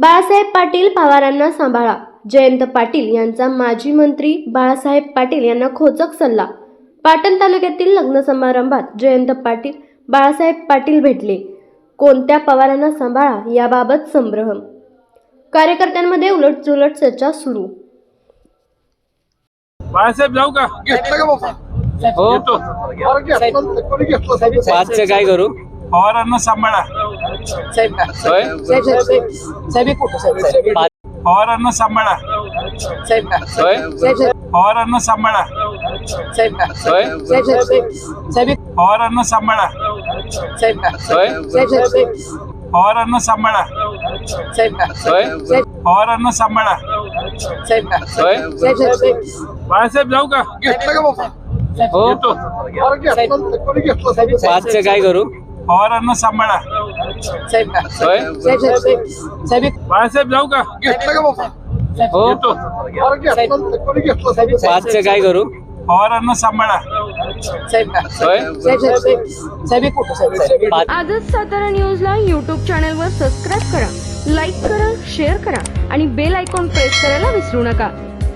बाळासाहेब पाटील पवारांना सांभाळा. जयंत पाटील यांचा माजी मंत्री बाळासाहेब पाटील यांना खोचक सल्ला. पाटण तालुक्यातील लग्न समारंभात जयंत पाटील बाळासाहेब पाटील भेटले. कोणत्या पवारांना सांभाळा याबाबत संभ्रम. कार्यकर्त्यांमध्ये उलटजुलट चर्चा सुरू. बाळासाहेब जाऊ का? घेतलं का बाबा? हो. पाचचं काय करू? पवारांना सांभाळा. होय साहेब साहेब साहेब साहेब एक कुठं साहेब साहेब पाच पवारांना सांभाळा होय पवारांना सांभाळा होय पवारांना सांभाळा होय पवारांना सांभाळा होय साहेब पवारांना सांभाळा होय साहेब साहेब साहेब बाळासाहेब जाऊ का हो घेतलं कोणी घेतलं साहेब पाचचं काय करू पवारांना सांभाळा होय साहेब साहेब साहेब साहेब एक बाळासाहेब जाऊ का हो पाचचं काय करू पवारांना सांभाळा होय आजच सातारा न्यूजला यूट्यूब चॅनलवर सबस्क्राईब करा लाईक करा शेअर करा आणि बेल आयकॉन प्रेस करायला विसरू नका